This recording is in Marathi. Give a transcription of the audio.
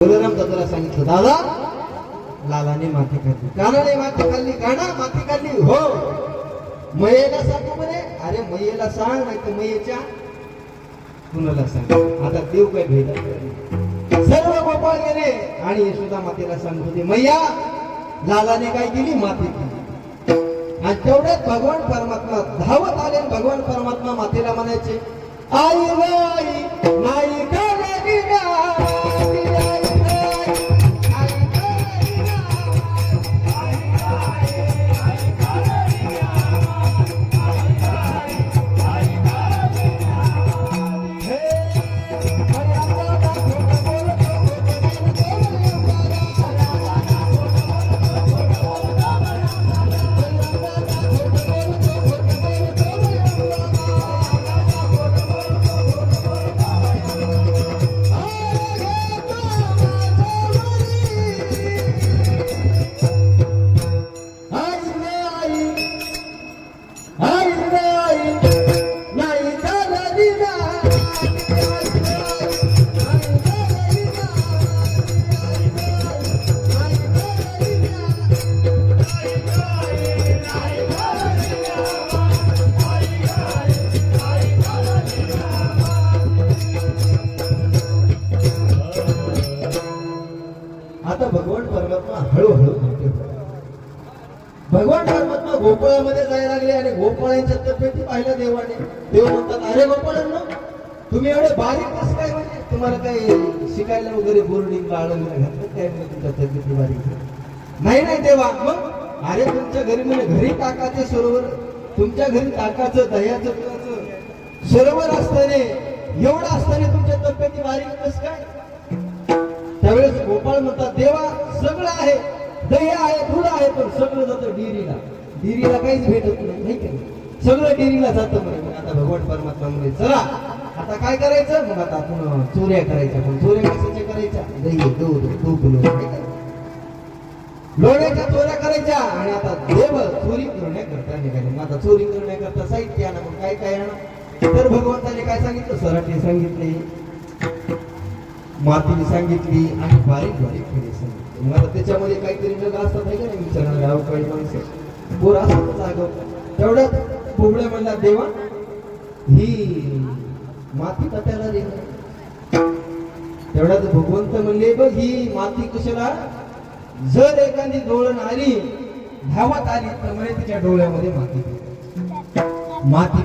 बलराम दादाला सांगितलं दादा लालाने माती खाल्ली. कानाने माती खाल्ली काना माती खाल्ली. हो. मयेला सांगतो म्हणे अरे मयेला सांग नाही तर मयेच्या कुणाला सांग. आता देव काय भेद सर्व गोपाळ गेले आणि यशोदा मातेला सांगत होते मैया लालाने काय केली? माती केली आणि तेवढ्यात भगवान परमात्मा धावत आले भगवान परमात्मा मातेला म्हणायचे आई नाही आता भगवान परमात्मा हळूहळू मोठे भगवान परमात्मा गोपाळामध्ये जायला लागले आणि गोपाळांच्या तब्येती पाहिलं देवाने. देव म्हणतात अरे गोपाळांना तुम्ही एवढे बारीक कसं काय म्हणजे तुम्हाला काही शिकायला वगैरे बोर्डिंग आळवलं घातलं काय म्हणजे तुमच्या तब्येती बारीक नाही नाही देवा मग? अरे तुमच्या घरी म्हणजे घरी काकाचे सरोवर तुमच्या घरी काकाचं दह्याचं दुधाचं सरोवर असताना एवढं असताना तुमच्या तब्येती बारीक कसं काय? त्यावेळेस गोपाळ म्हणतात देवा सगळं आहे दही आहे दूध आहे पण सगळं जातं डिरीला डिरीला काहीच भेटत नाही नाही का? सगळं डिरीला जातं म्हणे मग आता भगवान परमात्मा म्हणजे चला आता काय करायचं? मग आता आपण चोऱ्या करायच्या पण चोऱ्या कशाच्या करायच्या. दही दूध तूप लोण्याच्या चोऱ्या करायच्या. आणि आता देव चोरी करण्याकरता निघाले. मग आता चोरी करण्याकरता साहित्य आणा मग काय काय आणा तर भगवंताने काय सांगितलं? सराटे सांगितले मातीने सांगितली आणि बारीक बारीक खडे सांगितले मला त्याच्यामध्ये काहीतरी जग असतात नाही का नाही विचारणार? गाव काही माणसं. बोर असतातच आगाव तेवढ्यात बुबड्या म्हणला देवा ही माती पत्याला रे तेवढ्यात भगवंत म्हणले बघ ही माती कशाला? जर एखादी डोळण आली धावत आली तर म्हणे तिच्या डोळ्यामध्ये माती माती